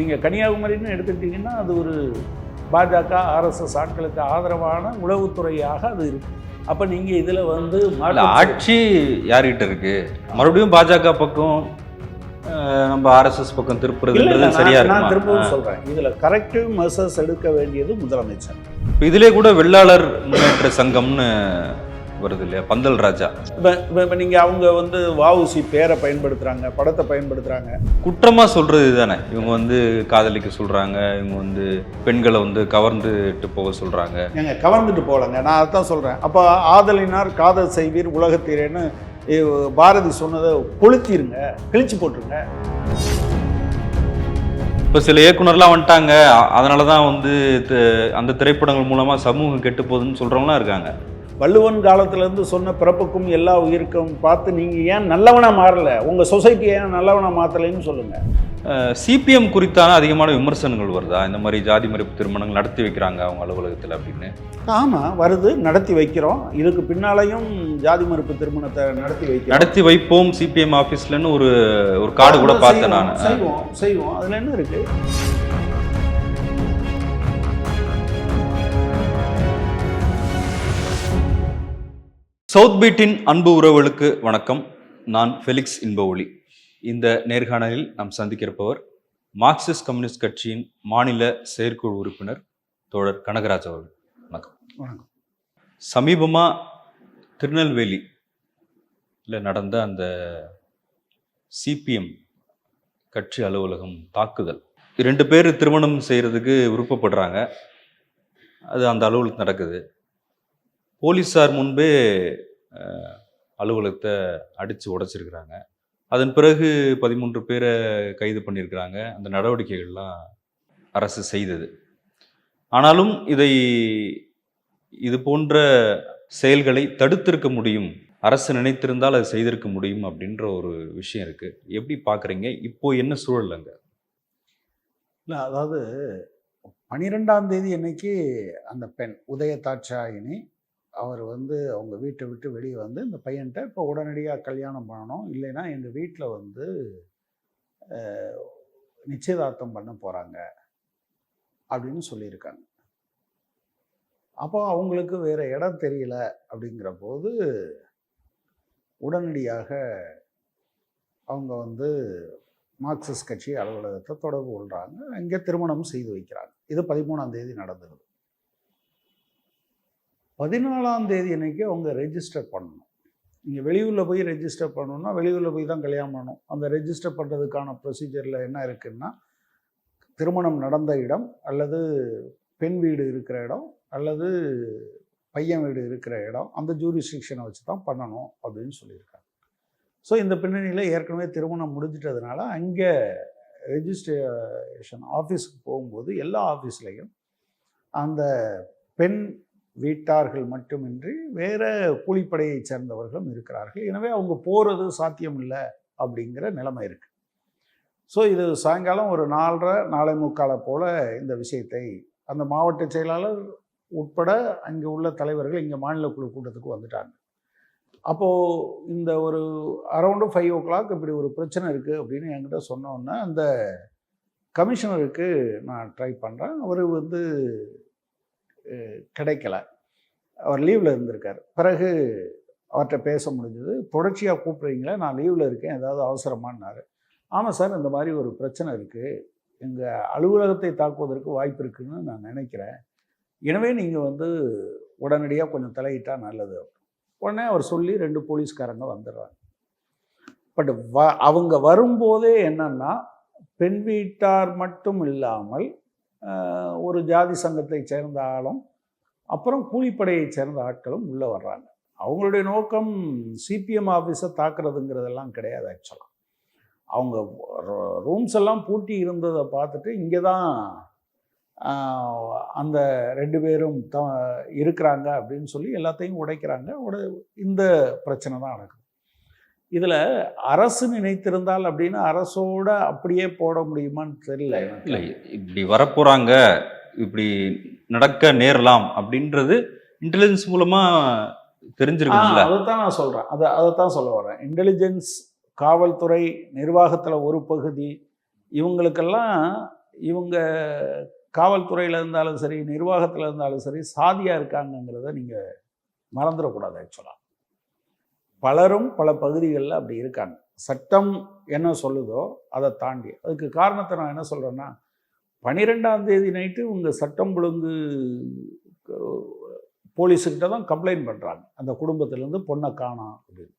நீங்கள் கன்னியாகுமரின்னு எடுத்துக்கிட்டிங்கன்னா அது ஒரு பாஜக ஆர்எஸ்எஸ் ஆட்களுக்கு ஆதரவான உளவுத்துறையாக அது இருக்கு. அப்போ நீங்கள் இதில் வந்து ஆட்சி யார்கிட்ட இருக்கு? மறுபடியும் பாஜக பக்கம் நம்ம ஆர்எஸ்எஸ் பக்கம் நான் சரியா நான் திரும்பவும் சொல்கிறேன் இதில் கரெக்டிவ் மெசர்ஸ் எடுக்க வேண்டியது முதலமைச்சர். இப்ப இதிலே கூட வெள்ளாளர் முன்னேற்ற சங்கம்னு வருது இல்லையா? பந்தல் ராஜா. இப்போ இப்போ நீங்கள் அவங்க வந்து வஉசி பேரை பயன்படுத்துகிறாங்க படத்தை பயன்படுத்துகிறாங்க குற்றமா சொல்றது இதுதானே இவங்க வந்து காதலிக்க சொல்றாங்க இவங்க வந்து பெண்களை வந்து கவர்ந்துட்டு போக சொல்றாங்க. ஏங்க கவர்ந்துட்டு போகலங்க. நான் அதான் சொல்கிறேன் அப்போ ஆதலினார் காதல் செய்வீர் உலகத்தீரேன்னு பாரதி சொன்னதை கொளுத்திருங்க கிழிச்சு போட்டுருங்க. இப்போ சில இயக்குனர்லாம் வந்துட்டாங்க. அதனால தான் வந்து அந்த திரைப்படங்கள் மூலமா சமூகம் கெட்டு போகுதுன்னு சொல்றவங்களாம் இருக்காங்க. வள்ளுவன் காலத்திலேருந்து சொன்ன பிறப்புக்கும் எல்லா உயிருக்கும் பார்த்து நீங்கள் ஏன் நல்லவனாக மாறல? உங்கள் சொசைட்டி ஏன் நல்லவனாக மாற்றலைன்னு சொல்லுங்கள் சிபிஎம் குறித்தான அதிகமான விமர்சனங்கள் வருதா? இந்த மாதிரி ஜாதி மறுப்பு திருமணங்கள் நடத்தி வைக்கிறாங்க அவங்க அலுவலகத்தில் அப்படின்னு. ஆமாம் வருது நடத்தி வைக்கிறோம். இதுக்கு பின்னாலையும் ஜாதி மறுப்பு திருமணத்தை நடத்தி வைக்கிறோம். நடத்தி வைப்போம் சிபிஎம் ஆஃபீஸ்லன்னு ஒரு ஒரு கார்டு கூட பார்த்தேன் நான். செய்வோம் செய்வோம். அதில் என்ன இருக்கு? சவுத் பீட்டின் அன்பு உறவுகளுக்கு வணக்கம். நான் ஃபெலிக்ஸ் இன்பஒளி இந்த நேர்காணலில் நாம் சந்திக்கிறப்பவர் மார்க்சிஸ்ட் கம்யூனிஸ்ட் கட்சியின் மாநில செயற்குழு உறுப்பினர் தோழர் கனகராஜ் அவர்கள். வணக்கம். வணக்கம். சமீபமாக திருநெல்வேலி நடந்த அந்த சிபிஎம் கட்சி அலுவலகம் தாக்குதல். ரெண்டு பேர் திருமணம் செய்கிறதுக்கு விருப்பப்படுறாங்க. அது அந்த அலுவலகத்தில் நடக்குது. போலீஸார் முன்பே அலுவலகத்தை அடித்து உடைச்சிருக்கிறாங்க. அதன் பிறகு பதிமூன்று பேரை கைது பண்ணியிருக்கிறாங்க அந்த நடவடிக்கைகள்லாம் அரசு செய்தது. ஆனாலும் இதை இது போன்ற செயல்களை தடுத்திருக்க முடியும். அரசு நினைத்திருந்தால் அது செய்திருக்க முடியும் அப்படின்ற ஒரு விஷயம் இருக்குது எப்படி பார்க்குறீங்க இப்போ என்ன சூழல் அங்கே? இல்லை அதாவது பனிரெண்டாம் தேதி அன்னைக்கு அந்த பெண் உதய தாட்சாயினி அவர் வந்து அவங்க வீட்டை விட்டு வெளியே வந்து இந்த பையன்கிட்ட இப்போ உடனடியாக கல்யாணம் பண்ணணும். இல்லைன்னா எங்கள் வீட்டில் வந்து நிச்சயதார்த்தம் பண்ண போகிறாங்க அப்படின்னு சொல்லியிருக்காங்க. அப்போ அவங்களுக்கு வேறு இடம் தெரியல அப்படிங்கிற போது உடனடியாக அவங்க வந்து மார்க்சிஸ்ட் கட்சி அலுவலகத்தை தொடர்பு கொள்கிறாங்க இங்கே திருமணம் செய்து வைக்கிறாங்க. இது பதிமூணாம் தேதி நடந்தது. பதினாலாம் தேதி அன்னைக்கு அவங்க ரெஜிஸ்டர் பண்ணணும். நீங்கள் வெளியூரில் போய் ரெஜிஸ்டர் பண்ணணும்னா வெளியூரில் போய் தான் கல்யாணம் பண்ணணும். அந்த ரெஜிஸ்டர் பண்ணுறதுக்கான ப்ரொசீஜரில் என்ன இருக்குதுன்னா திருமணம் நடந்த இடம் அல்லது பெண் வீடு இருக்கிற இடம் அல்லது பையன் வீடு இருக்கிற இடம் அந்த ஜூரிஸ்டிக்ஷனை வச்சு தான் பண்ணணும் அப்படின்னு சொல்லியிருக்காங்க. ஸோ இந்த பின்னணியில் ஏற்கனவே திருமணம் முடிஞ்சிட்டதுனால அங்கே ரெஜிஸ்ட்ரேஷன் ஆஃபீஸுக்கு போகும்போது எல்லா ஆஃபீஸ்லேயும் அந்த பெண் வீட்டார்கள் மட்டுமின்றி வேற கூலிப்படையை சேர்ந்தவர்களும் இருக்கிறார்கள். எனவே அவங்க போகிறது சாத்தியம் இல்லை அப்படிங்கிற நிலைமை இருக்குது ஸோ இது சாயங்காலம் ஒரு நாலரை நாளை முக்காலை போல இந்த விஷயத்தை அந்த மாவட்ட செயலாளர் உட்பட அங்கே உள்ள தலைவர்கள் இங்கே மாநில குழு கூட்டத்துக்கு வந்துட்டாங்க. அப்போது இந்த ஒரு அரௌண்டு ஃபைவ் ஓ கிளாக் இப்படி ஒரு பிரச்சனை இருக்குது அப்படின்னு என்கிட்ட சொன்னோன்னே அந்த கமிஷனருக்கு நான் ட்ரை பண்ணுறேன் அவர் வந்து கிடைக்கல. அவர் லீவில் இருந்திருக்கார். பிறகு அவர்கிட்ட பேச முடிஞ்சது தொடர்ச்சியாக கூப்பிட்றீங்களா? நான் லீவில் இருக்கேன். ஏதாவது அவசரமானார் ஆமாம் சார் இந்த மாதிரி ஒரு பிரச்சனை இருக்குது எங்கள் அலுவலகத்தை தாக்குவதற்கு வாய்ப்பு இருக்குன்னு நான் நினைக்கிறேன். எனவே நீங்கள் வந்து உடனடியாக கொஞ்சம் தலையிட்டால் நல்லது. உடனே அவர் சொல்லி ரெண்டு போலீஸ்காரங்க வந்துடுறாங்க. பட் வ அவங்க வரும்போதே என்னன்னா பெண் வீட்டார் மட்டும் இல்லாமல் ஒரு ஜாதி சங்கத்தை சேர்ந்த ஆளும் அப்புறம் கூலிப்படையை சேர்ந்த ஆட்களும் உள்ளே வர்றாங்க. அவங்களுடைய நோக்கம் சிபிஎம் ஆஃபீஸை தாக்குறதுங்கிறதெல்லாம் கிடையாது ஆக்சுவலாக அவங்க ரூம்ஸ் எல்லாம் பூட்டி இருந்ததை பார்த்துட்டு இங்கே தான் அந்த ரெண்டு பேரும் த இருக்கிறாங்க அப்படின்னு சொல்லி எல்லாத்தையும் உடைக்கிறாங்க. உட இந்த பிரச்சனை தான் நடக்குது. இதில் அரசு நினைத்திருந்தால் அப்படின்னு அரசோட அப்படியே போட முடியுமான்னு தெரியல. இல்லை இப்படி வரப்போறாங்க இப்படி நடக்க நேரலாம் அப்படின்றது இன்டெலிஜென்ஸ் மூலமா தெரிஞ்சிருக்கும்ல அதைத்தான் நான் சொல்றேன். அதை அதைத்தான் சொல்ல வரேன் இன்டெலிஜென்ஸ் காவல்துறை நிர்வாகத்தில் ஒரு பகுதி இவங்களுக்கெல்லாம் இவங்க காவல்துறையில் இருந்தாலும் சரி நிர்வாகத்தில் இருந்தாலும் சரி சாதியாக இருக்காங்கங்கிறத நீங்கள் மறந்துடக்கூடாது ஆக்சுவலாக பலரும் பல பகுதிகளில் அப்படி இருக்காங்க. சட்டம் என்ன சொல்லுதோ அதை தாண்டி. அதுக்கு காரணத்தை நான் என்ன சொல்கிறேன்னா பனிரெண்டாம் தேதி நைட்டு உங்கள் சட்டம் ஒழுங்கு போலீஸுக்கிட்ட தான் கம்ப்ளைண்ட் பண்ணுறாங்க அந்த குடும்பத்திலேருந்து பொண்ணை காணாம் அப்படின்னு.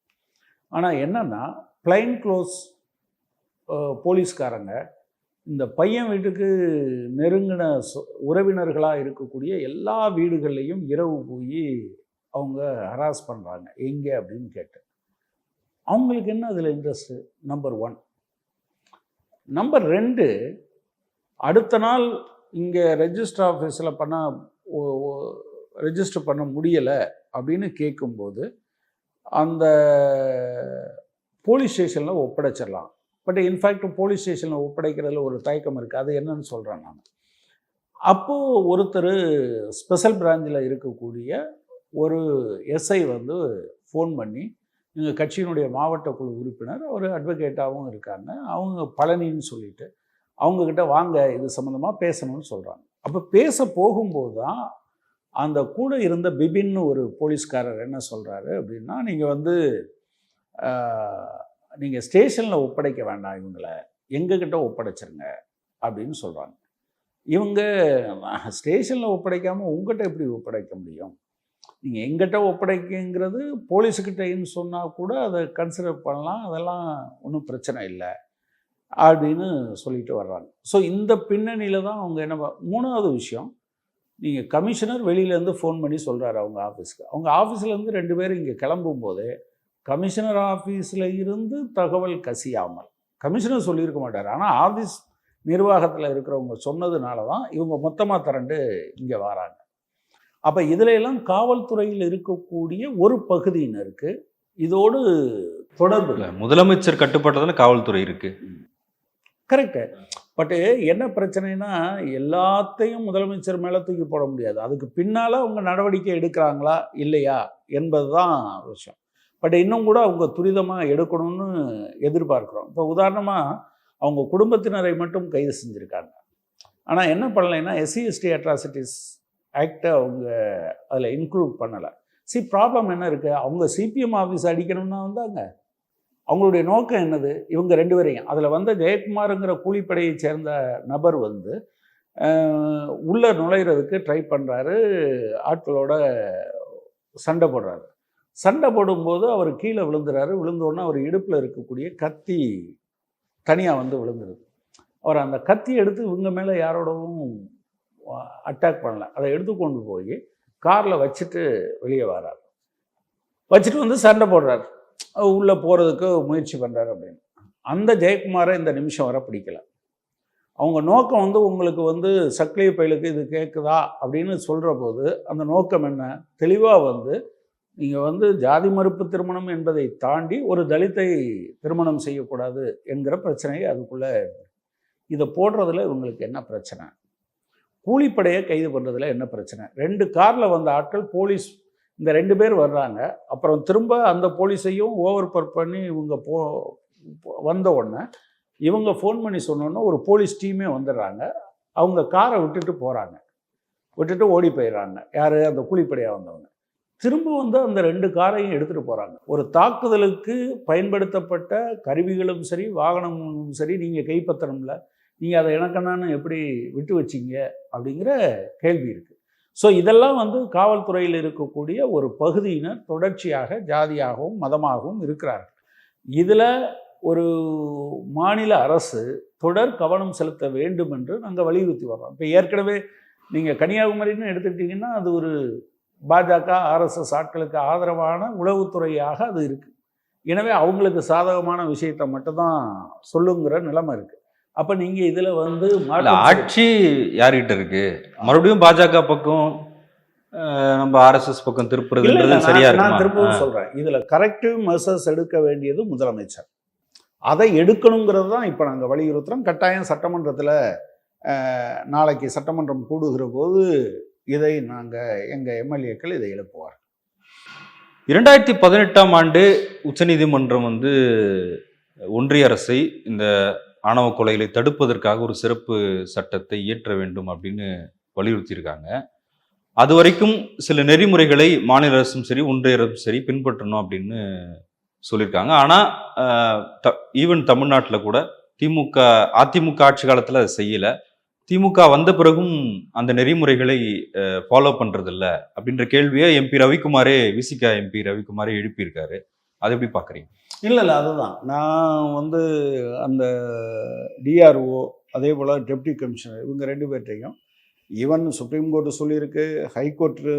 ஆனால் என்னென்னா பிளைன் க்ளோஸ் போலீஸ்காரங்க இந்த பையன் வீட்டுக்கு நெருங்கின சொ- உறவினர்களாக இருக்கக்கூடிய எல்லா வீடுகள்லையும் இரவு போய் அவங்க ஹராஸ் பண்ணுறாங்க எங்கே அப்படின்னு கேட்டேன். அவங்களுக்கு என்ன அதில் இன்ட்ரெஸ்ட்டு நம்பர் ஒன் நம்பர் ரெண்டு அடுத்த நாள் இங்கே ரெஜிஸ்டர் ஆஃபீஸில் பண்ண ரெஜிஸ்டர் பண்ண முடியலை அப்படின்னு கேட்கும்போது அந்த போலீஸ் ஸ்டேஷனில் ஒப்படைச்சிடலாம். பட் இன்ஃபேக்ட் போலீஸ் ஸ்டேஷனில் ஒப்படைக்கிறதுல ஒரு தயக்கம் இருக்குது அது என்னன்னு சொல்கிறேன் நான். அப்போது ஒருத்தர் ஸ்பெஷல் பிராஞ்சில் இருக்கக்கூடிய ஒரு எஸ்ஐ வந்து ஃபோன் பண்ணி எங்கள் கட்சியினுடைய மாவட்ட குழு உறுப்பினர் ஒரு அட்வொகேட்டாகவும் இருக்காங்க. அவங்க பழனின்னு சொல்லிட்டு அவங்கக்கிட்ட வாங்க இது சம்மந்தமாக பேசணும்னு சொல்கிறாங்க அப்போ பேச போகும்போது தான் அந்த கூட இருந்த பிபின்னு ஒரு போலீஸ்காரர் என்ன சொல்கிறாரு அப்படின்னா நீங்கள் வந்து நீங்கள் ஸ்டேஷனில் ஒப்படைக்க வேண்டாம் இவங்களை. எங்ககிட்ட ஒப்படைச்சிருங்க. அப்படின்னு சொல்கிறாங்க இவங்க ஸ்டேஷனில் ஒப்படைக்காமல் உங்ககிட்ட எப்படி ஒப்படைக்க முடியும்? நீங்கள் எங்கிட்ட ஒப்படைக்குங்கிறது போலீஸுக்கிட்டேன்னு சொன்னால் கூட அதை கன்சிடர் பண்ணலாம். அதெல்லாம் ஒன்றும் பிரச்சனை இல்லை. அப்படின்னு சொல்லிட்டு வர்றாங்க. ஸோ இந்த பின்னணியில் தான் அவங்க என்ன மூணாவது விஷயம் நீங்கள் கமிஷனர் வெளியிலேருந்து ஃபோன் பண்ணி சொல்கிறாரு அவங்க ஆஃபீஸ்க்கு. அவங்க ஆஃபீஸ்லேருந்து ரெண்டு பேரும் இங்கே கிளம்பும் போதே கமிஷனர் ஆஃபீஸில் இருந்து தகவல் கசியாமல் கமிஷனர் சொல்லியிருக்க மாட்டார். ஆனால் ஆஃபீஸ் நிர்வாகத்தில் இருக்கிறவங்க சொன்னதுனால தான் இவங்க மொத்தமாக திரண்டு இங்கே வராங்க. அப்போ இதுல எல்லாம் காவல்துறையில் இருக்கக்கூடிய ஒரு பகுதியினருக்கு இதோடு தொடர்பு முதலமைச்சர் கட்டுப்பாட்டத்தில் காவல்துறை இருக்கு. கரெக்டு பட்டு என்ன பிரச்சனைனா எல்லாத்தையும் முதலமைச்சர் மேலே தூக்கி போட முடியாது. அதுக்கு பின்னால் அவங்க நடவடிக்கை எடுக்கிறாங்களா இல்லையா என்பது தான் விஷயம். பட் இன்னும் கூட அவங்க துரிதமாக எடுக்கணும்னு எதிர்பார்க்குறோம். இப்போ உதாரணமாக அவங்க குடும்பத்தினரை மட்டும் கைது செஞ்சுருக்காங்க. ஆனால் என்ன பண்ணலைன்னா எஸ்சிஎஸ்டி அட்ராசிட்டிஸ் ஆக்டை அவங்க அதில் இன்க்ளூட் பண்ணலை. சி ப்ராப்ளம் என்ன இருக்குது அவங்க சிபிஎம் ஆஃபீஸ் அடிக்கணும்னா வந்தாங்க. அவங்களுடைய நோக்கம் என்னது? இவங்க ரெண்டு பேரையும். அதில் வந்த ஜெயக்குமாருங்கிற கூலிப்படையை சேர்ந்த நபர் வந்து உள்ளே நுழையிறதுக்கு ட்ரை பண்ணுறாரு ஆட்களோட சண்டை போடுறாரு. சண்டை போடும்போது அவர் கீழே விழுந்துறாரு. விழுந்தோடனே அவர் இடுப்பில் இருக்கக்கூடிய கத்தி தனியாக வந்து விழுந்துருது. அவர் அந்த கத்தி எடுத்து இவங்க மேலே யாரோடவும் அட்டாக் பண்ணல. அதை எடுத்து கொண்டு போய் காரில் வச்சுட்டு வெளியே வரார். வச்சுட்டு வந்து சண்டை போடுறாரு. உள்ளே போகிறதுக்கு முயற்சி பண்ணுறாரு அப்படின்னு. அந்த ஜெயக்குமாரை இந்த நிமிஷம் வர பிடிக்கல. அவங்க நோக்கம் வந்து உங்களுக்கு வந்து சக்லிய பயலுக்கு இது கேட்குதா அப்படின்னு சொல்கிற போது அந்த நோக்கம் என்ன? தெளிவாக வந்து நீங்கள் வந்து ஜாதி மறுப்பு திருமணம் என்பதை தாண்டி ஒரு தலித்தை திருமணம் செய்யக்கூடாது என்கிற பிரச்சனையை அதுக்குள்ளே இதை போடுறதுல இவங்களுக்கு என்ன பிரச்சனை? கூலிப்படையை கைது பண்ணுறதுல என்ன பிரச்சனை? ரெண்டு காரில் வந்த ஆட்கள் போலீஸ் இந்த ரெண்டு பேர் வர்றாங்க. அப்புறம் திரும்ப அந்த போலீஸையும் ஓவர் பர் பண்ணி இவங்க போ வந்த உடனே இவங்க ஃபோன் பண்ணி சொன்னோன்னே ஒரு போலீஸ் டீமே வந்துடுறாங்க. அவங்க காரை விட்டுட்டு போகிறாங்க விட்டுட்டு ஓடி போயிடுறாங்க. யார்? அந்த கூலிப்படையாக வந்தவங்க. திரும்ப வந்து அந்த ரெண்டு காரையும் எடுத்துகிட்டு போகிறாங்க ஒரு தாக்குதலுக்கு பயன்படுத்தப்பட்ட கருவிகளும் சரி வாகனமும் சரி நீங்கள் கைப்பற்றணும்ல. நீங்கள் அதை எனக்கென்னு எப்படி விட்டு வச்சீங்க? அப்படிங்கிற கேள்வி இருக்குது ஸோ இதெல்லாம் வந்து காவல்துறையில் இருக்கக்கூடிய ஒரு பகுதியினர் தொடர்ச்சியாக ஜாதியாகவும் மதமாகவும் இருக்கிறார்கள். இதில் ஒரு மாநில அரசு தொடர் கவனம் செலுத்த வேண்டும் என்று நாங்கள் வலியுறுத்தி வர்றோம். இப்போ ஏற்கனவே நீங்கள் கன்னியாகுமரின்னு எடுத்துக்கிட்டிங்கன்னா அது ஒரு பாஜக ஆர்எஸ்எஸ் ஆட்களுக்கு ஆதரவான உளவுத்துறையாக அது இருக்குது. எனவே அவங்களுக்கு சாதகமான விஷயத்தை மட்டும்தான் சொல்லுங்கிற நிலைமை இருக்குது. அப்போ நீங்கள் இதில் வந்து ஆட்சி யார்கிட்ட இருக்கு? மறுபடியும் பாஜக பக்கம் நம்ம ஆர்எஸ்எஸ் பக்கம் நான் சரியா நான் திரும்பவும் சொல்றேன். இதுல கரெக்டிவ் மெசர்ஸ் எடுக்க வேண்டியது முதலமைச்சர். அதை எடுக்கணுங்கிறது தான் இப்போ நாங்கள் வலியுறுத்துறோம். கட்டாயம் சட்டமன்றத்தில் நாளைக்கு சட்டமன்றம் கூடுகிற போது இதை நாங்கள் எங்கள் எம்எல்ஏக்கள் இதை எழுப்புவார் இரண்டாயிரத்தி பதினெட்டாம் ஆண்டு உச்சநீதிமன்றம் வந்து ஒன்றிய அரசை இந்த ஆணவ கொலைகளை தடுப்பதற்காக ஒரு சிறப்பு சட்டத்தை இயற்ற வேண்டும் அப்படின்னு வலியுறுத்தியிருக்காங்க. அது வரைக்கும் சில நெறிமுறைகளை மாநில அரசும் சரி ஒன்றிய அரசும் சரி பின்பற்றணும் அப்படின்னு சொல்லியிருக்காங்க. ஆனால் த ஈவன் தமிழ்நாட்டில் கூட திமுக அதிமுக ஆட்சி காலத்தில் அதை செய்யலை. திமுக வந்த பிறகும் அந்த நெறிமுறைகளை ஃபாலோ பண்ணுறதில்ல அப்படின்ற கேள்வியை எம்பி ரவிக்குமாரே விசிகா எம்பி ரவிக்குமாரே எழுப்பியிருக்காரு. அதை எப்படி பார்க்குறீங்க? இல்லை இல்லை அதுதான். நான் வந்து அந்த டிஆர்ஓ அதே போல் டெப்டி கமிஷனர் இவங்க ரெண்டு பேர்ட்டையும் ஈவன் சுப்ரீம் கோர்ட்டு சொல்லியிருக்கு ஹைகோர்ட்டு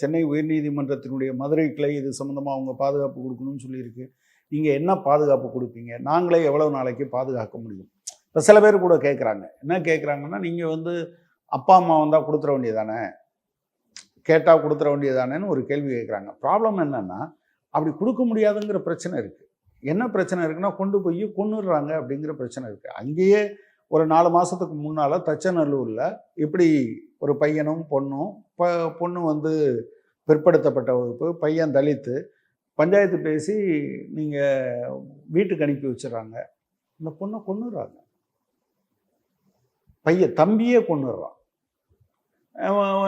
சென்னை உயர்நீதிமன்றத்தினுடைய மதுரை கிளை இது சம்மந்தமாக அவங்க பாதுகாப்பு கொடுக்கணும்னு சொல்லியிருக்கு. நீங்கள் என்ன பாதுகாப்பு கொடுப்பீங்க? நாங்களே எவ்வளோ நாளைக்கு பாதுகாக்க முடியும்? இப்போ சில பேர் கூட கேட்குறாங்க என்ன கேட்குறாங்கன்னா நீங்கள் வந்து அப்பா அம்மா வந்தால் கொடுத்துட வேண்டியதானே? கேட்டால் கொடுத்துட வேண்டியதானேன்னு ஒரு கேள்வி கேட்குறாங்க ப்ராப்ளம் என்னென்னா அப்படி கொடுக்க முடியாதுங்கிற பிரச்சனை இருக்குது என்ன பிரச்சனை இருக்குன்னா கொண்டு போய் கொண்டுடுறாங்க அப்படிங்கிற பிரச்சனை இருக்குது அங்கேயே ஒரு நாலு மாதத்துக்கு முன்னால் தச்சநல்லூரில் இப்படி ஒரு பையனும் பொண்ணும் ப பொண்ணு வந்து பிற்படுத்தப்பட்ட வகுப்பு பையன் தலித்து பஞ்சாயத்து பேசி நீங்கள் வீட்டுக்கு அனுப்பி வச்சிடுறாங்க. இந்த பொண்ணை கொண்டுடுறாங்க பையன் தம்பியே கொண்டுடுறான்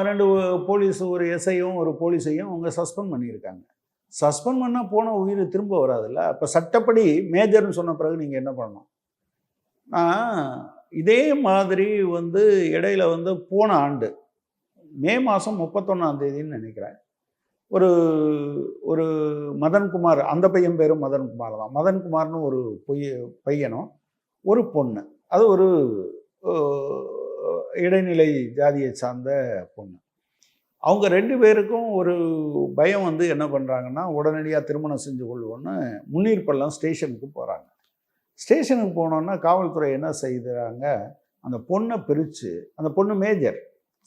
ரெண்டு போலீஸ் ஒரு எஸ்ஐயும் ஒரு போலீஸையும் அவங்க சஸ்பெண்ட் பண்ணியிருக்காங்க. சஸ்பெண்ட் பண்ணால் போன உயிர் திரும்ப வராதுல்ல? அப்போ சட்டப்படி மேஜர்னு சொன்ன பிறகு நீங்கள் என்ன பண்ணணும்? நான் இதே மாதிரி வந்து இடையில வந்து போன ஆண்டு மே மாதம் முப்பத்தொன்னாம் தேதின்னு நினைக்கிறேன். ஒரு ஒரு மதன்குமார் அந்த பையன் பேரும் மதன்குமார் தான். மதன்குமார்னு ஒரு பொய் பையனும் ஒரு பொண்ணு. அது ஒரு இடைநிலை ஜாதியை சார்ந்த பொண்ணு. அவங்க ரெண்டு பேருக்கும் ஒரு பயம் வந்து என்ன பண்ணுறாங்கன்னா உடனடியாக திருமணம் செஞ்சு கொள்வோன்னு முன்னீர்பள்ளம் ஸ்டேஷனுக்கு போகிறாங்க ஸ்டேஷனுக்கு போனோன்னா காவல்துறை என்ன செய்கிறாங்க அந்த பொண்ணை பிரித்து அந்த பொண்ணு மேஜர்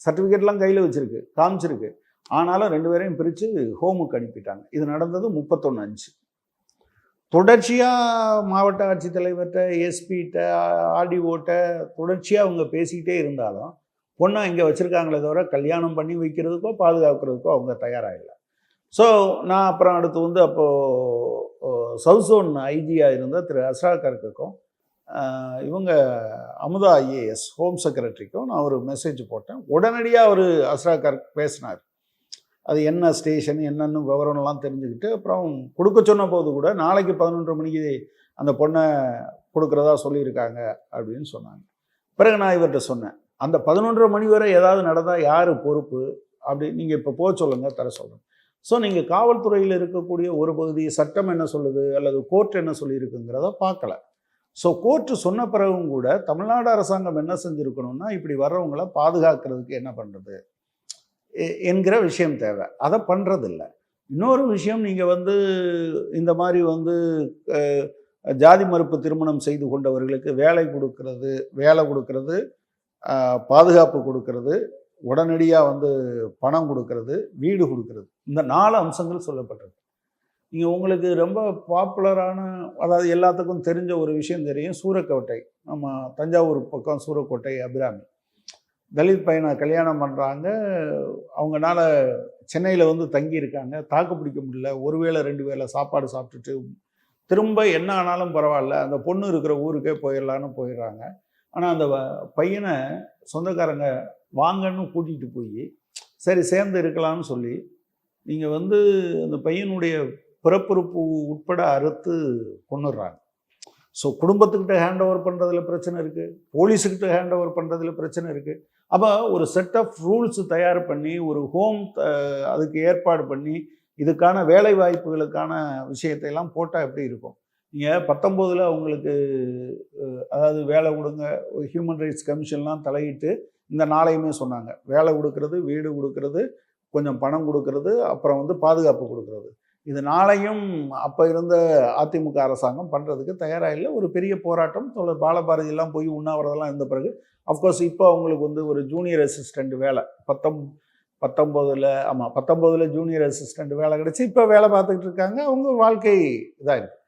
சர்டிஃபிகேட்லாம் கையில் வச்சுருக்கு காமிச்சிருக்கு. ஆனாலும் ரெண்டு பேரையும் பிரித்து ஹோமுக்கு அனுப்பிட்டாங்க. இது நடந்தது முப்பத்தொன்று அஞ்சு. தொடர்ச்சியாக மாவட்ட ஆட்சித்தலைவர்கிட்ட எஸ்பிகிட்ட ஆர்டிஓட்ட தொடர்ச்சியாக அவங்க பேசிக்கிட்டே இருந்தாலும் பொண்ணை இங்கே வச்சுருக்காங்களே தவிர கல்யாணம் பண்ணி வைக்கிறதுக்கோ பாதுகாக்கிறதுக்கோ அவங்க தயாராகில்லை ஸோ நான் அப்புறம் அடுத்து வந்து அப்போது சவுத் ஜோன் ஐஜியாக இருந்த திரு அஸ்ரா கர்க்குக்கும் இவங்க அமுதா ஐஏஎஸ் ஹோம் செக்ரட்டரிக்கும் நான் ஒரு மெசேஜ் போட்டேன். உடனடியாக அவர் அஸ்ரா கர்க் பேசினார். அது என்ன ஸ்டேஷன் என்னென்னு விவரம்லாம் தெரிஞ்சுக்கிட்டு அப்புறம் கொடுக்க சொன்ன போது கூட நாளைக்கு பதினொன்று மணிக்கு அந்த பொண்ணை கொடுக்குறதா சொல்லியிருக்காங்க அப்படின்னு சொன்னாங்க. பிறகு நான் இவர்கிட்ட சொன்னேன். அந்த பதினொன்றரை மணி வரை ஏதாவது நடந்தால் யார் பொறுப்பு? அப்படி நீங்கள் இப்போ போக சொல்லுங்கள் தர சொல்லுங்கள் ஸோ நீங்கள் காவல்துறையில் இருக்கக்கூடிய ஒரு பகுதி சட்டம் என்ன சொல்லுது? அல்லது கோர்ட் என்ன சொல்லியிருக்குங்கிறத பார்க்கல. ஸோ கோர்ட்டு சொன்ன பிறகும் கூட தமிழ்நாடு அரசாங்கம் என்ன செஞ்சுருக்கணும்னா இப்படி வர்றவங்கள பாதுகாக்கிறதுக்கு என்ன பண்ணுறது என்கிற விஷயம் தேவை. அதை பண்ணுறதில்ல இன்னொரு விஷயம் நீங்கள் வந்து இந்த மாதிரி வந்து ஜாதி மறுப்பு திருமணம் செய்து கொண்டவர்களுக்கு வேலை கொடுக்கறது வேலை கொடுக்கறது பாதுகாப்பு கொடுக்கறது உடனடியாக வந்து பணம் கொடுக்கறது வீடு கொடுக்கறது. இந்த நாலு அம்சங்கள் சொல்லப்பட்டது நீங்கள் உங்களுக்கு ரொம்ப பாப்புலரான அதாவது எல்லாத்துக்கும் தெரிஞ்ச ஒரு விஷயம் தெரியும் சூரக்கோட்டை. நம்ம தஞ்சாவூர் பக்கம் சூரக்கோட்டை அபிராமி. தலித் பையனை கல்யாணம் பண்ணுறாங்க அவங்கனால சென்னையில் வந்து தங்கியிருக்காங்க. தாக்கு பிடிக்க முடியல. ஒரு வேளை ரெண்டு வேளை சாப்பாடு சாப்பிட்டுட்டு திரும்ப என்ன ஆனாலும் பரவாயில்ல. அந்த பொண்ணு இருக்கிற ஊருக்கே போயிடலான்னு போயிடுறாங்க. ஆனால் அந்த பையனை சொந்தக்காரங்க வாங்கன்னு கூட்டிகிட்டு போய் சரி சேர்ந்து இருக்கலாம்னு சொல்லி நீங்கள் வந்து அந்த பையனுடைய பிறப்புறுப்பு உட்பட அறுத்து கொண்டுடுறாங்க ஸோ குடும்பத்துக்கிட்ட ஹேண்ட் ஓவர் பண்ணுறதுல பிரச்சனை இருக்குது போலீஸுக்கிட்ட ஹேண்ட் ஓவர் பண்ணுறதுல பிரச்சனை இருக்குது அப்போ ஒரு செட் ஆஃப் ரூல்ஸ் தயார் பண்ணி ஒரு ஹோம் அதுக்கு ஏற்பாடு பண்ணி இதுக்கான வேலை வாய்ப்புகளுக்கான விஷயத்தையெல்லாம் போட்டால் எப்படி இருக்கும்? நீங்கள் பத்தொம்போதில் அவங்களுக்கு அதாவது வேலை கொடுங்க ஹியூமன் ரைட்ஸ் கமிஷன்லாம் தலையிட்டு இந்த நாளையுமே சொன்னாங்க. வேலை கொடுக்கறது வீடு கொடுக்கறது கொஞ்சம் பணம் கொடுக்கறது அப்புறம் வந்து பாதுகாப்பு கொடுக்கறது. இது நாளையும் அப்போ இருந்த அதிமுக அரசாங்கம் பண்ணுறதுக்கு தயாராக இல்லை. ஒரு பெரிய போராட்டம். தொடர் பாலபாரதியெல்லாம் போய் உண்ணாவிரதெல்லாம் இருந்த பிறகு அஃப்கோர்ஸ் இப்போ அவங்களுக்கு வந்து ஒரு ஜூனியர் அசிஸ்டண்ட் வேலை. பத்தொம் பத்தொம்போதில் ஆமாம் பத்தொம்போதில் ஜூனியர் அசிஸ்டண்ட் வேலை கிடச்சி இப்போ வேலை பார்த்துக்கிட்டு இருக்காங்க. அவங்க வாழ்க்கை இதாக இருக்குது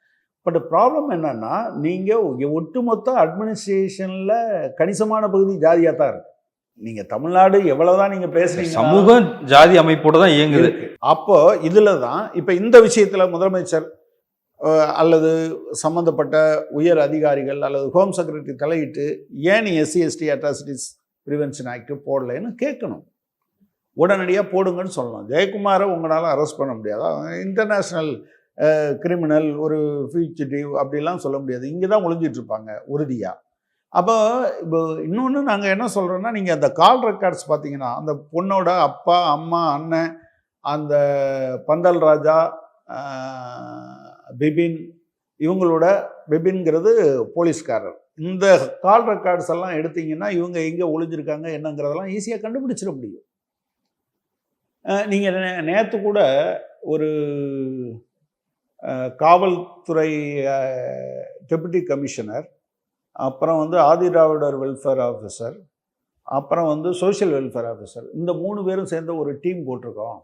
பட் ப்ராப்ளம் என்னன்னா நீங்கள் ஒட்டுமொத்த அட்மினிஸ்ட்ரேஷனில் கணிசமான பகுதி ஜாதியாக தான் இருக்கு. நீங்கள் தமிழ்நாடு எவ்வளவுதான் நீங்கள் பேசுறீங்க சமூக ஜாதி அமைப்போட தான் இயங்குது. அப்போ இதில் தான் இப்போ இந்த விஷயத்தில் முதலமைச்சர் அல்லது சம்மந்தப்பட்ட உயர் அதிகாரிகள் அல்லது ஹோம் செக்ரட்டரி தலையிட்டு ஏன் SC ST atrocities prevention act போடலைன்னு கேட்கணும். உடனடியாக போடுங்கன்னு சொல்லணும். ஜெயக்குமாரை உங்களால் அரெஸ்ட் பண்ண முடியாது. இன்டர்நேஷ்னல் கிரிமினல் ஒரு ஃபியூச்சிட்டிவ் அப்படிலாம் சொல்ல முடியாது. இங்கே தான் ஒளிஞ்சிட்டு இருப்பாங்க உறுதியாக அப்போ இப்போ இன்னொன்று நாங்கள் என்ன சொல்கிறோன்னா நீங்கள் அந்த கால் ரெக்கார்ட்ஸ் பார்த்தீங்கன்னா அந்த பொண்ணோட அப்பா அம்மா அண்ணன் அந்த பந்தல் ராஜா பிபின் இவங்களோட பிபின்ங்கிறது போலீஸ்காரர். இந்த கால் ரெக்கார்ட்ஸ் எல்லாம் எடுத்தீங்கன்னா இவங்க எங்கே ஒளிஞ்சிருக்காங்க என்னங்கிறதெல்லாம் ஈஸியாக கண்டுபிடிச்சிட முடியும். நீங்கள் நேற்று கூட ஒரு காவல்துறை டெபுட்டி கமிஷனர் அப்புறம் வந்து ஆதிராவிடர் வெல்ஃபேர் ஆஃபீஸர் அப்புறம் வந்து சோஷியல் வெல்ஃபேர் ஆஃபீஸர் இந்த மூணு பேரும் சேர்ந்து ஒரு டீம் போட்டிருக்கோம்.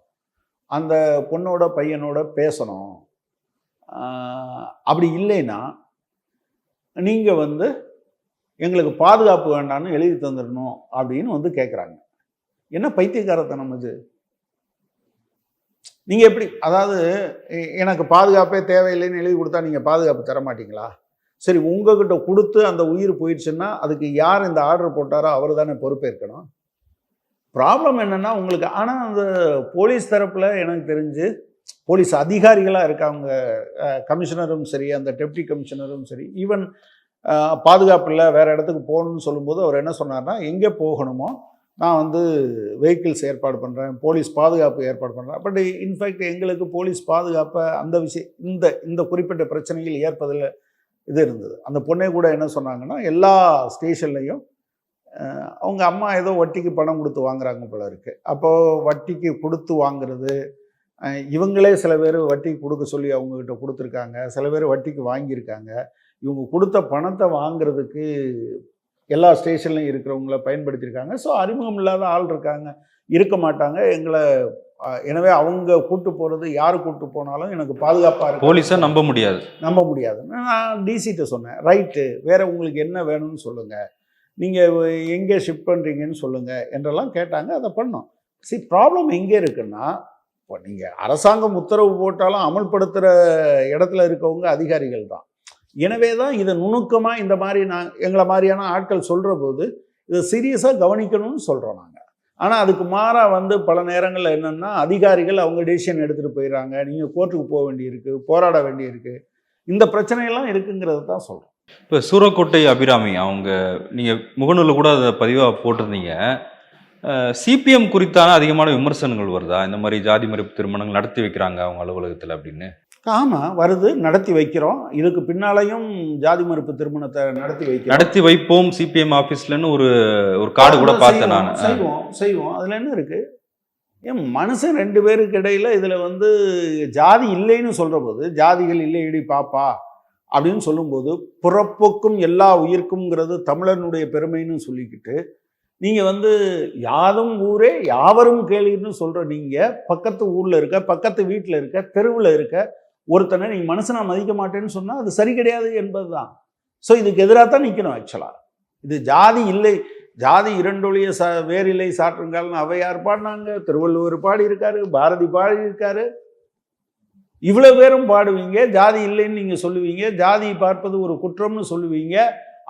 அந்த பொண்ணோட பையனோட பேசணும். அப்படி இல்லைன்னா நீங்கள் வந்து எங்களுக்கு பாதுகாப்பு வேண்டாம்னு எழுதி தந்துடணும் அப்படின்னு வந்து கேட்குறாங்க என்ன பைத்தியக்காரத்தனம் இது? நீங்கள் எப்படி அதாவது எனக்கு பாதுகாப்பே தேவையில்லைன்னு எழுதி கொடுத்தா நீங்கள் பாதுகாப்பு தர மாட்டீங்களா? சரி உங்ககிட்ட கொடுத்து அந்த உயிர் போயிடுச்சுன்னா அதுக்கு யார் இந்த ஆர்டர் போட்டாரோ அவர் தானே பொறுப்பேற்கணும். ப்ராப்ளம் என்னென்னா உங்களுக்கு ஆனால் அந்த போலீஸ் தரப்பில் எனக்கு தெரிஞ்சு போலீஸ் அதிகாரிகளாக இருக்காங்க கமிஷனரும் சரி அந்த டெப்டி கமிஷனரும் சரி ஈவன் பாதுகாப்பு இல்லை வேறு இடத்துக்கு போகணும்னு சொல்லும்போது அவர் என்ன சொன்னார்னா எங்கே போகணுமோ நான் வந்து வெஹிக்கிள்ஸ் ஏற்பாடு பண்ணுறேன் போலீஸ் பாதுகாப்பு ஏற்பாடு பண்ணுறேன் பட் இன்ஃபேக்ட் எங்களுக்கு போலீஸ் பாதுகாப்பை அந்த விஷயம் இந்த இந்த குறிப்பிட்ட பிரச்சனையில் ஏற்பதில் இது இருந்தது. அந்த பொண்ணே கூட என்ன சொன்னாங்கன்னா எல்லா ஸ்டேஷன்லையும் அவங்க அம்மா ஏதோ வட்டிக்கு பணம் கொடுத்து வாங்குறாங்க போல இருக்கு. அப்போது வட்டிக்கு கொடுத்து வாங்குறது இவங்களே சில பேர் வட்டிக்கு கொடுக்க சொல்லி அவங்கக்கிட்ட கொடுத்துருக்காங்க. சில பேர் வட்டிக்கு வாங்கியிருக்காங்க. இவங்க கொடுத்த பணத்தை வாங்குறதுக்கு எல்லா ஸ்டேஷன்லையும் இருக்கிறவங்கள பயன்படுத்தியிருக்காங்க. ஸோ அறிமுகம் இல்லாத ஆள் இருக்காங்க. இருக்க மாட்டாங்க. எங்களை எனவே அவங்க கூட்டு போகிறது யார் கூட்டு போனாலும் எனக்கு பாதுகாப்பாக இருக்கு போலீஸை நம்ப முடியாது. நம்ப முடியாது. நான் டிசிட்ட சொன்னேன். ரைட்டு வேற உங்களுக்கு என்ன வேணும்னு சொல்லுங்கள் நீங்கள் எங்கே ஷிஃப்ட் பண்ணுறீங்கன்னு சொல்லுங்கள் என்றெல்லாம் கேட்டாங்க. அதை பண்ணோம். சரி ப்ராப்ளம் எங்கே இருக்குன்னா இப்போ நீங்கள் அரசாங்கம் உத்தரவு போட்டாலும் அமல்படுத்துகிற இடத்துல இருக்கவங்க அதிகாரிகள் தான். எனவே தான் இதை நுணுக்கமாக இந்த மாதிரி நான் எங்களை மாதிரியான ஆட்கள் சொல்கிற போது இதை சீரியஸாக கவனிக்கணும்னு சொல்கிறோம் நாங்கள் ஆனால் அதுக்கு மாறாக வந்து பல நேரங்களில் என்னென்னா அதிகாரிகள் அவங்க டெசிஷன் எடுத்துகிட்டு போயிடுறாங்க. நீங்கள் கோர்ட்டுக்கு போக வேண்டியிருக்கு போராட வேண்டியிருக்கு. இந்த பிரச்சனையெல்லாம் இருக்குங்கிறது தான் சொல்கிறோம் இப்போ சூரக்கோட்டை அபிராமி அவங்க நீங்கள் முகநூலில் கூட அதை பதிவாக போட்டிருந்தீங்க. சிபிஎம் குறித்தான அதிகமான விமர்சனங்கள் வருதா? இந்த மாதிரி ஜாதி மறுப்பு திருமணங்கள் நடத்தி வைக்கிறாங்க அவங்க அலுவலகத்தில் அப்படின்னு. ஆமாம் வருது நடத்தி வைக்கிறோம். இதுக்கு பின்னாலையும் ஜாதி மறுப்பு திருமணத்தை நடத்தி வைக்கிறோம். நடத்தி வைப்போம் சிபிஎம் ஆஃபீஸ்லன்னு ஒரு ஒரு கார்டு கூட பார்த்தேன் நான். செய்வோம் செய்வோம். அதில் என்ன இருக்கு? ஏன் மனுஷன் ரெண்டு பேருக்கு இடையில இதில் வந்து ஜாதி இல்லைன்னு சொல்கிற போது ஜாதிகள் இல்லை இடி பாப்பா அப்படின்னு சொல்லும்போது புறப்போக்கும் எல்லா உயிர்க்கும்ங்கிறது தமிழனுடைய பெருமைன்னு சொல்லிக்கிட்டு நீங்கள் வந்து யாதும் ஊரே யாவரும் கேளுன்னு சொல்கிற நீங்கள் பக்கத்து ஊரில் இருக்க பக்கத்து வீட்டில் இருக்க தெருவில் இருக்க ஒருத்தனை நீங்கள் மனுஷனா மதிக்க மாட்டேன்னு சொன்னால் அது சரி கிடையாது என்பது தான் ஸோ இதுக்கு எதிராக தான் நிற்கணும் ஆக்சுவலாக இது ஜாதி இல்லை ஜாதி இரண்டொழிய ச வேறில்லை சாற்றுங்கால்னு அவையார் பாடினாங்க? திருவள்ளுவர் பாடி இருக்காரு பாரதி பாடி இருக்காரு இவ்வளோ பேரும் பாடுவீங்க ஜாதி இல்லைன்னு நீங்கள் சொல்லுவீங்க ஜாதி பார்ப்பது ஒரு குற்றம்னு சொல்லுவீங்க.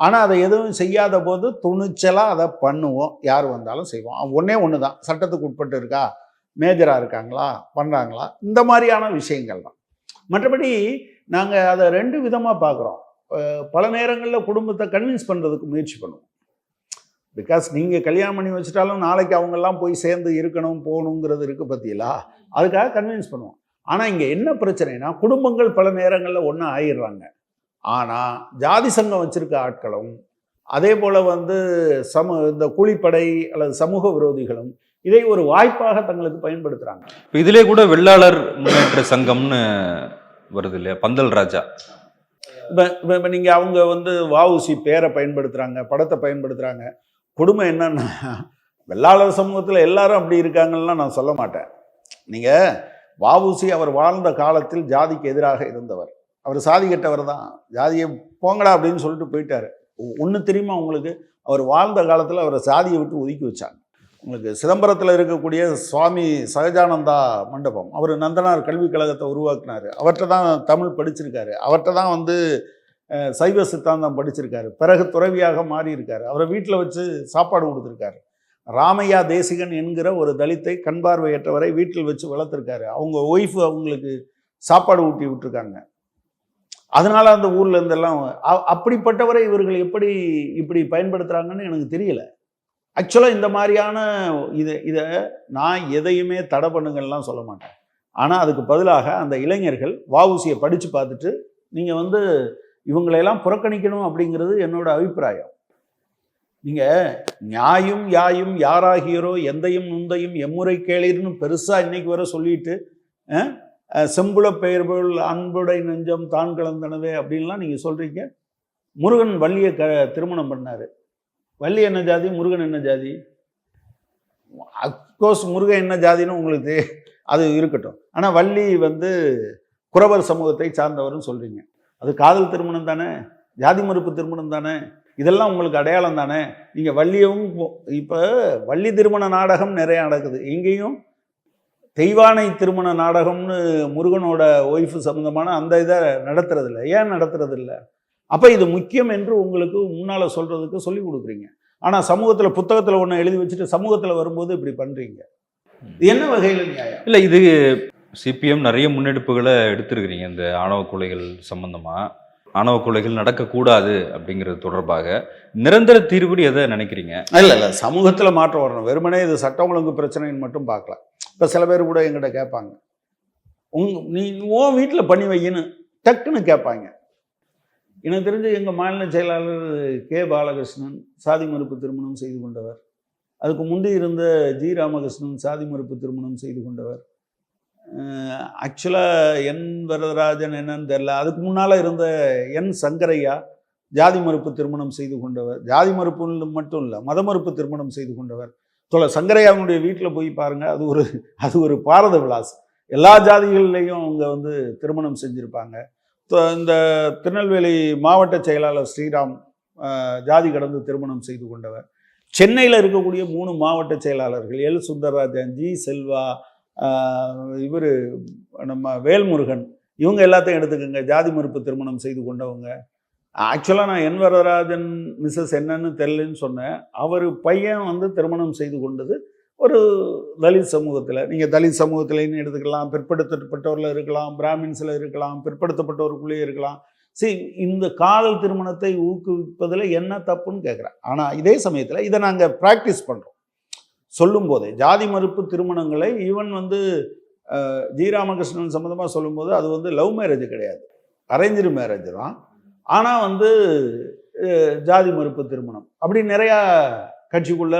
ஆனால் அதை எதுவும் செய்யாத போது துணிச்சலாக அதை பண்ணுவோம். யார் வந்தாலும் செய்வோம். ஒன்றே ஒன்று தான் சட்டத்துக்கு உட்பட்டு இருக்கா? மேஜராக இருக்காங்களா? பண்ணுறாங்களா இந்த மாதிரியான விஷயங்கள் தான். மற்றபடி நாங்கள் அதை ரெண்டு விதமாக பார்க்குறோம். பல நேரங்களில் குடும்பத்தை கன்வின்ஸ் பண்ணுறதுக்கு முயற்சி பண்ணுவோம். பிகாஸ் நீங்கள் கல்யாணம் பண்ணி வச்சுட்டாலும் நாளைக்கு அவங்கெல்லாம் போய் சேர்ந்து இருக்கணும் போகணுங்கிறது இருக்குது பற்றியலா அதுக்காக கன்வின்ஸ் பண்ணுவோம். ஆனால் இங்கே என்ன பிரச்சனைனா குடும்பங்கள் பல நேரங்களில் ஒன்றா ஆயிடுறாங்க. ஆனால் ஜாதி சங்கம் வச்சிருக்க ஆட்களும் அதே போல் வந்து சம இந்த கூலிப்படை அல்லது சமூக விரோதிகளும் இதை ஒரு வாய்ப்பாக தங்களுக்கு பயன்படுத்துகிறாங்க இப்போ இதிலே கூட வெள்ளாளர் முன்னேற்ற சங்கம்னு வருது இல்லையா? பந்தல் ராஜா. இப்போ இப்போ நீங்கள் அவங்க வந்து வஉசி பேரை பயன்படுத்துகிறாங்க படத்தை பயன்படுத்துகிறாங்க கொடுமை என்னன்னா வெள்ளாளர் சமூகத்தில் எல்லாரும் அப்படி இருக்காங்கலாம் நான் சொல்ல மாட்டேன். நீங்கள் வஉசி அவர் வாழ்ந்த காலத்தில் ஜாதிக்கு எதிராக இருந்தவர். அவர் சாதி கெட்டவர் தான். ஜாதியை போங்கடா அப்படின்னு சொல்லிட்டு போயிட்டாரு. ஒன்று தெரியுமா உங்களுக்கு? அவர் வாழ்ந்த காலத்தில் அவரை சாதியை விட்டு ஒதுக்கி வச்சாங்க. உங்களுக்கு சிதம்பரத்தில் இருக்கக்கூடிய சுவாமி சகஜானந்தா மண்டபம் அவர் நந்தனார் கல்விக் கழகத்தை உருவாக்குனார். அவர்கிட்ட தான் தமிழ் படிச்சிருக்காரு. அவர்கிட்ட தான் வந்து சைவ சித்தாந்தம் படிச்சிருக்காரு. பிறகு துறவியாக மாறியிருக்கார். அவரை வீட்டில் வச்சு சாப்பாடு கொடுத்துருக்காரு. ராமையா தேசிகன் என்கிற ஒரு தலித்தை கண்பார்வையற்றவரை வீட்டில் வச்சு வளர்த்துருக்காரு. அவங்க ஒய்ஃபு அவங்களுக்கு சாப்பாடு ஊட்டி விட்டுருக்காங்க. அதனால அந்த ஊர்ல இருந்தெல்லாம் அ- அப்படிப்பட்டவரை இவர்கள் எப்படி இப்படி பயன்படுத்துறாங்கன்னு எனக்கு தெரியல. ஆக்சுவலாக இந்த மாதிரியான இதை இதை நான் எதையுமே தடை பண்ணுங்கள்லாம் சொல்ல மாட்டேன். ஆனால் அதுக்கு பதிலாக அந்த இளைஞர்கள் வாவுசியை படித்து பார்த்துட்டு நீங்கள் வந்து இவங்களையெல்லாம் புறக்கணிக்கணும் அப்படிங்கிறது என்னோட அபிப்பிராயம். நீங்கள் நியாயும் யாயும் யாராகியரோ எந்தையும் நுந்தையும் எம்முறை கேளீர்னு பெருசாக இன்னைக்கு வர சொல்லிட்டு செம்புல பெயர் அன்புடை நெஞ்சம் தான் கலந்தனவே அப்படின்லாம் நீங்கள் சொல்கிறீங்க முருகன் வள்ளியை க திருமணம் பண்ணார். வள்ளி என்ன ஜாதி முருகன் என்ன ஜாதி? அப்கோர்ஸ் முருகன் என்ன ஜாதின்னு உங்களுக்கு அது இருக்கட்டும். ஆனால் வள்ளி வந்து குறவர் சமூகத்தை சார்ந்தவர்னு சொல்கிறீங்க அது காதல் திருமணம் தானே ஜாதி மறுப்பு திருமணம் தானே இதெல்லாம் உங்களுக்கு அடையாளம் தானே. நீங்கள் வள்ளியவும் இப்போ வள்ளி திருமண நாடகம் நிறையா நடக்குது. இங்கேயும் தெய்வானை திருமண நாடகம்னு முருகனோட ஒய்ஃபு சம்மந்தமான அந்த இதை நடத்துறதில்ல. ஏன் நடத்துறதில்ல? அப்போ இது முக்கியம் என்று உங்களுக்கு முன்னால் சொல்கிறதுக்கு சொல்லி கொடுக்குறீங்க. ஆனால் சமூகத்தில் புத்தகத்தில் ஒன்று எழுதி வச்சுட்டு சமூகத்தில் வரும்போது இப்படி பண்ணுறீங்க இது என்ன வகையில் நியாயம்? இல்லை இது சிபிஎம் நிறைய முன்னெடுப்புகளை எடுத்திருக்கிறீங்க இந்த ஆணவ கொலைகள் சம்பந்தமா. ஆணவ கொலைகள் நடக்கக்கூடாது அப்படிங்கிறது தொடர்பாக. நிரந்தர தீர்வுன்னு எதை நினைக்கிறீங்க? இல்லை இல்லை சமூகத்தில் மாற்றம் வரணும். வெறுமனே இது சட்டம் ஒழுங்கு பிரச்சனைன்னு மட்டும் பார்க்கல இப்போ சில பேர் கூட எங்கிட்ட கேட்பாங்க. உங் நீ உன் வீட்டில் பண்ணி வையின்னு டக்குன்னு கேட்பாங்க. எனக்கு தெரிஞ்சு எங்கள் மாநில செயலாளர் கே. பாலகிருஷ்ணன் சாதி மறுப்பு திருமணம் செய்து கொண்டவர். அதுக்கு முந்தி இருந்த ஜி. ராமகிருஷ்ணன் சாதி மறுப்பு திருமணம் செய்து கொண்டவர். ஆக்சுவலாக என் வரதராஜன் என்னன்னு தெரில அதுக்கு முன்னால் இருந்த என் சங்கரையா ஜாதி மறுப்பு திருமணம் செய்து கொண்டவர். ஜாதி மறுப்பு மட்டும் இல்லை மத மறுப்பு திருமணம் செய்து கொண்டவர். தொலை சங்கரையாவுடைய வீட்டில் போய் பாருங்கள் அது ஒரு அது ஒரு பாரத விலாஸ் எல்லா ஜாதிகள்லேயும் அவங்க வந்து திருமணம் செஞ்சுருப்பாங்க. இந்த திருநெல்வேலி மாவட்ட செயலாளர் ஸ்ரீராம் ஜாதி கடந்து திருமணம் செய்து கொண்டவர். சென்னையில் இருக்கக்கூடிய மூணு மாவட்ட செயலாளர்கள் எல். சுந்தரராஜன் ஜி. செல்வா இவர் நம்ம வேல்முருகன் இவங்க எல்லாத்தையும் எடுத்துக்கோங்க. ஜாதி மறுப்பு திருமணம் செய்து கொண்டவங்க. ஆக்சுவலாக நான் என் வரதராஜன் மிஸ்ஸஸ் என்னன்னு தெரிலன்னு சொன்னேன். அவர் பையன் வந்து திருமணம் செய்து கொண்டது ஒரு தலித் சமூகத்தில். நீங்கள் தலித் சமூகத்திலேன்னு எடுத்துக்கலாம். பிற்படுத்தப்பட்டவரில் இருக்கலாம். பிராமின்ஸில் இருக்கலாம். பிற்படுத்தப்பட்டவருக்குள்ளேயே இருக்கலாம். சரி இந்த காதல் திருமணத்தை ஊக்குவிப்பதில் என்ன தப்புன்னு கேட்குறேன் ஆனால் இதே சமயத்தில் இதை நாங்கள் ப்ராக்டிஸ் பண்ணுறோம் சொல்லும்போதே ஜாதி மறுப்பு திருமணங்களை ஈவன் வந்து ஜி ராமகிருஷ்ணன் சம்மந்தமாக சொல்லும்போது அது வந்து லவ் மேரேஜ் கிடையாது. அரேஞ்சு மேரேஜ் தான். ஆனால் வந்து ஜாதி மறுப்பு திருமணம். அப்படி நிறையா கட்சிக்குள்ள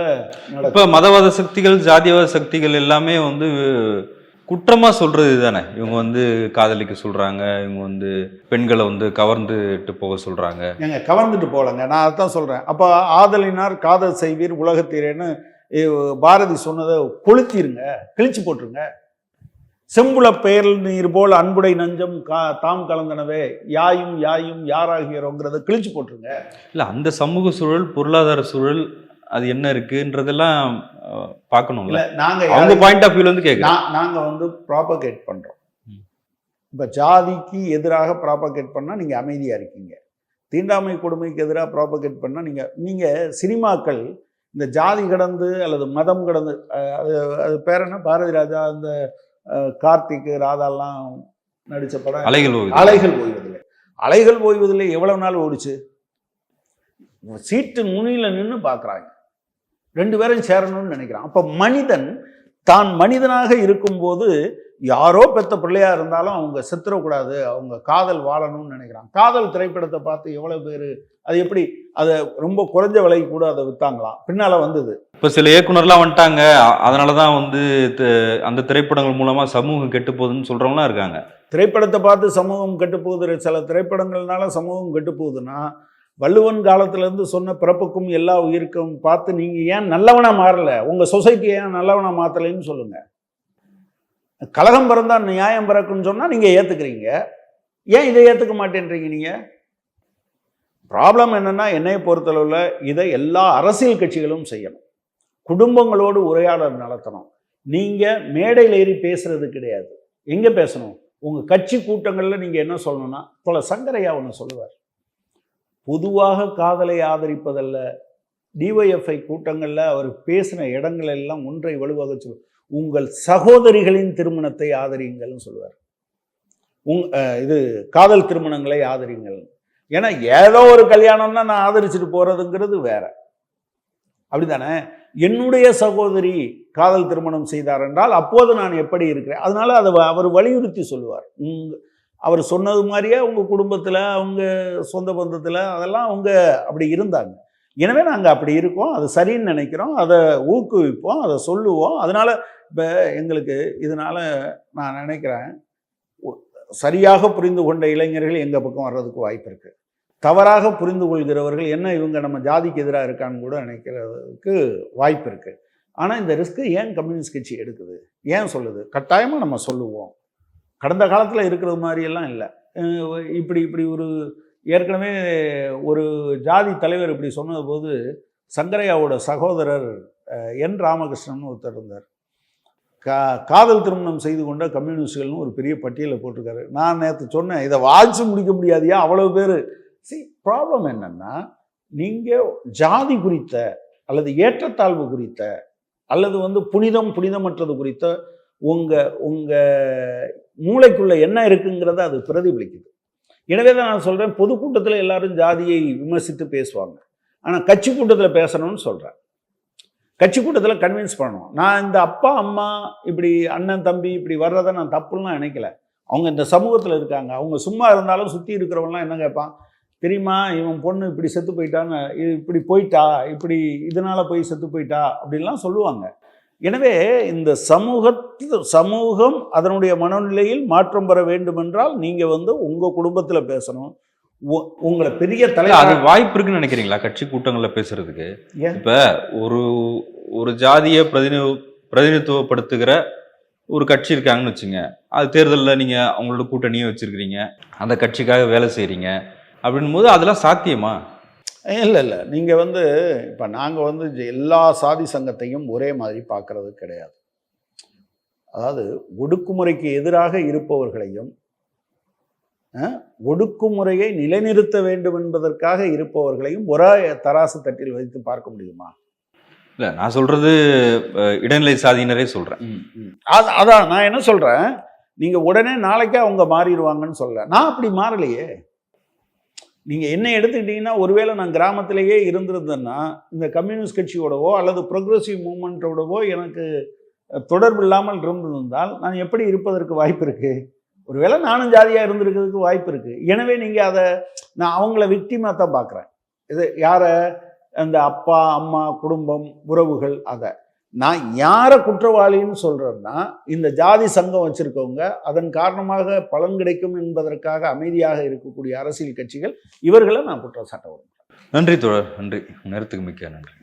இப்போ மதவாத சக்திகள் ஜாதிவாத சக்திகள் எல்லாமே வந்து குற்றமா சொல்றது தானே. இவங்க வந்து காதலிக்க சொல்றாங்க இவங்க வந்து பெண்களை வந்து கவர்ந்துட்டு போக சொல்றாங்க. ஏங்க கவர்ந்துட்டு போகலங்க. நான் அதான் சொல்கிறேன் அப்போ ஆதலினார் காதல் செய்வீர் உலகத்தீரேன்னு பாரதி சொன்னதை கொளுத்திருங்க கிழிச்சு போட்டுருங்க. செம்புல பெயர் நீர் போல் அன்புடை நஞ்சம் கா தாம் கலந்தனவே யாயும் யாயும் யாராகிறோங்கிறத கிழிச்சு போட்டுருங்க. இல்ல அந்த சமூக சூழல் பொருளாதார சூழல் அது என்ன இருக்குன்றதெல்லாம் அஹ், பார்க்கணும்ல. இல்லை நாங்கள் அவங்க பாயிண்ட் ஆஃப் வியூல கேட்குறேன் நான் நாங்கள் வந்து ப்ராபகேட் பண்ணுறோம். இப்போ ஜாதிக்கு எதிராக ப்ராபகேட் பண்ணால் நீங்கள் அமைதியாக இருக்கீங்க. தீண்டாமை கொடுமைக்கு எதிராக ப்ராபகேட் பண்ணால் நீங்கள் நீங்கள் சினிமாக்கள் இந்த ஜாதி கடந்து அல்லது மதம் கடந்து அது அது பேர் என்ன? பாரதி ராஜா அந்த அஹ், கார்த்திக் ராதாலாம் நடித்த படம் அலைகள். அலைகள் ஓய்வதில்லை. அலைகள் ஓய்வதில்லை. எவ்வளவு நாள் ஓடிச்சு? சீட்டு நுனியில் நின்று பார்க்குறாங்க ரெண்டு பேரும் சேரணும்னு நினைக்கிறான். அப்போ மனிதன் தான் மனிதனாக இருக்கும்போது யாரோ பெத்த பிள்ளையா இருந்தாலும் அவங்க செத்துறக்கூடாது அவங்க காதல் வாழணும்னு நினைக்கிறான் காதல் திரைப்படத்தை பார்த்து எவ்வளவு பேர் அது எப்படி அதை ரொம்ப குறைஞ்ச விலைக்கு கூட அதை வித்தாங்களாம். பின்னால வந்தது. இப்ப சில இயக்குனர்லாம் வந்துட்டாங்க. அ- அதனாலதான் வந்து அந்த திரைப்படங்கள் மூலமா சமூகம் கெட்டு போகுதுன்னு சொல்றவங்களாம் இருக்காங்க. திரைப்படத்தை பார்த்து சமூகம் கெட்டு போகுது சில திரைப்படங்கள்னால சமூகம் கெட்டு போகுதுன்னா வள்ளுவன் காலத்திலேருந்து சொன்ன பிறப்புக்கும் எல்லா உயிருக்கும் பார்த்து நீங்கள் ஏன் நல்லவனா மாறல? உங்கள் சொசைட்டியை ஏன் நல்லவனா மாற்றலைன்னு சொல்லுங்க. கலகம் பிறந்தா நியாயம் பிறக்குன்னு சொன்னால் நீங்கள் ஏற்றுக்கிறீங்க ஏன் இதை ஏற்றுக்க மாட்டேன்றீங்க நீங்கள் ப்ராப்ளம் என்னன்னா என்னை பொறுத்தளவில் இதை எல்லா அரசியல் கட்சிகளும் செய்யணும். குடும்பங்களோடு உரையாடல் நடத்தணும். நீங்கள் மேடையில் ஏறி பேசுறது கிடையாது. எங்கே பேசணும்? உங்கள் கட்சி கூட்டங்களில் நீங்கள் என்ன சொல்லணும்னா தொலை சங்கரையா ஒன்று சொல்லுவார். பொதுவாக காதலை ஆதரிப்பதல்ல. டிஒய்எஃப்ஐ கூட்டங்களில் அவர் பேசின இடங்கள் எல்லாம் ஒன்றை வலுவாக சொல் உங்கள் சகோதரிகளின் திருமணத்தை ஆதரியுங்கள்னு சொல்லுவார். உங் இது காதல் திருமணங்களை ஆதரியுங்கள் ஏன்னா ஏதோ ஒரு கல்யாணம்னா நான் ஆதரிச்சுட்டு போறதுங்கிறது வேற. அப்படிதானே என்னுடைய சகோதரி காதல் திருமணம் செய்தார் என்றால் அப்போது நான் எப்படி இருக்கிறேன்? அதனால அதை அவர் வலியுறுத்தி சொல்லுவார். உங்க அவர் சொன்னது மாதிரியே உங்கள் குடும்பத்தில் அவங்க சொந்த பந்தத்தில் அதெல்லாம் அவங்க அப்படி இருந்தாங்க. எனவே நாங்கள் அப்படி இருக்கோம். அது சரின்னு நினைக்கிறோம். அதை ஊக்குவிப்போம். அதை சொல்லுவோம். அதனால் இப்போ எங்களுக்கு இதனால் நான் நினைக்கிறேன் சரியாக புரிந்து கொண்ட இளைஞர்கள் எங்கள் பக்கம் வர்றதுக்கு வாய்ப்பு இருக்குது தவறாக புரிந்து கொள்கிறவர்கள் என்ன இவங்க நம்ம ஜாதிக்கு எதிராக இருக்கான்னு கூட நினைக்கிறதுக்கு வாய்ப்பு இருக்குது ஆனால் இந்த ரிஸ்க்கு ஏன் கம்யூனிஸ்ட் கட்சி எடுக்குது? ஏன் சொல்லுது? கட்டாயமாக நம்ம சொல்லுவோம். கடந்த காலத்தில் இருக்கிறது மாதிரியெல்லாம் இல்லை. இப்படி இப்படி ஒரு ஏற்கனவே ஒரு ஜாதி தலைவர் இப்படி சொன்னது போது சங்கரையாவோட சகோதரர் என் ராமகிருஷ்ணன் ஒருத்தர் இருந்தார். கா காதல் திருமணம் செய்து கொண்ட கம்யூனிஸ்டுகள்னு ஒரு பெரிய பட்டியலை போட்டிருக்காரு. நான் நேற்று சொன்னேன் இதை வாழ்த்து முடிக்க முடியாதியா அவ்வளவு பேர்? சி ப்ராப்ளம் என்னென்னா நீங்கள் ஜாதி குறித்த அல்லது ஏற்றத்தாழ்வு குறித்த அல்லது வந்து புனிதம் புனிதமற்றது குறித்த உங்கள் உங்கள் மூளைக்குள்ளே என்ன இருக்குங்கிறத அது பிரதிபலிக்குது. எனவே தான் நான் சொல்கிறேன் பொதுக்கூட்டத்தில் எல்லாரும் ஜாதியை விமர்சித்து பேசுவாங்க. ஆனால் கட்சி கூட்டத்தில் பேசணும்னு சொல்கிறேன் கட்சி கூட்டத்தில் கன்வின்ஸ் பண்ணணும் நான் இந்த அப்பா அம்மா இப்படி அண்ணன் தம்பி இப்படி வர்றதை நான் தப்புலாம் நினைக்கல. அவங்க இந்த சமூகத்தில் இருக்காங்க. அவங்க சும்மா இருந்தாலும் சுற்றி இருக்கிறவங்களாம் என்ன கேட்பான்? தெரியுமா இவன் பொண்ணு இப்படி செத்து போயிட்டான்னு இப்படி போயிட்டா இப்படி இதனால் போய் செத்து போயிட்டா அப்படின்லாம் சொல்லுவாங்க. எனவே இந்த சமூகத்து சமூகம் அதனுடைய மனநிலையில் மாற்றம் பெற வேண்டுமென்றால் நீங்கள் வந்து உங்கள் குடும்பத்தில் பேசணும். உங்களை பெரிய இல்ல, அது வாய்ப்பு இருக்குன்னு நினைக்கிறீங்களா? கட்சி கூட்டங்கள்ல பேசுறதுக்கு? இப்ப ஒரு ஒரு ஜாதியை பிரதிநிதி பிரதிநிதித்துவப்படுத்துகிற ஒரு கட்சி இருக்காங்கன்னு வச்சுங்க. அது தேர்தலில் நீங்க அவங்களோட கூட்டணியை வச்சிருக்கிறீங்க. அந்த கட்சிக்காக வேலை செய்றீங்க. அப்படின்னும் போது அதெல்லாம் சாத்தியமா? இல்லை இல்லை. நீங்கள் வந்து இப்போ நாங்கள் வந்து எல்லா சாதி சங்கத்தையும் ஒரே மாதிரி பார்க்கறது கிடையாது. அதாவது ஒடுக்குமுறைக்கு எதிராக இருப்பவர்களையும் ஒடுக்குமுறையை நிலைநிறுத்த வேண்டும் என்பதற்காக இருப்பவர்களையும் ஒரே தராசு தட்டில் வைத்து பார்க்க முடியுமா? இல்ல நான் சொல்றது இடைநிலை சாதியினரே சொல்றேன். அது அதான் நான் என்ன சொல்கிறேன் நீங்கள் உடனே நாளைக்கே அவங்க மாறிடுவாங்கன்னு சொல்ல. நான் அப்படி மாறலையே. நீங்கள் என்ன எடுத்துக்கிட்டீங்கன்னா ஒருவேளை நான் கிராமத்திலேயே இருந்திருந்தேன்னா இந்த கம்யூனிஸ்ட் கட்சியோடவோ அல்லது ப்ரொக்ரெசிவ் மூமெண்ட்டோடவோ எனக்கு தொடர்பு இல்லாமல் இருந்திருந்தால் நான் எப்படி இருப்பதற்கு வாய்ப்பு இருக்கு? ஒருவேளை நானும் ஜாதியாக இருந்திருக்கிறதுக்கு வாய்ப்பு இருக்குது எனவே நீங்கள் அதை நான் அவங்கள விக்டிமாக தான் பார்க்குறேன். இது யாரை? அந்த அப்பா அம்மா குடும்பம் உறவுகள் அதை. நான் யாரை குற்றவாளின்னு சொல்கிறேன்னா இந்த ஜாதி சங்கம் வச்சுருக்கவங்க அதன் காரணமாக பலன் கிடைக்கும் என்பதற்காக அமைதியாக இருக்கக்கூடிய அரசியல் கட்சிகள் இவர்களை நான் குற்றம் சாட்ட விரும்புகிறேன் நன்றி தோழர். நன்றி. நேரத்துக்கு மிக்க நன்றி.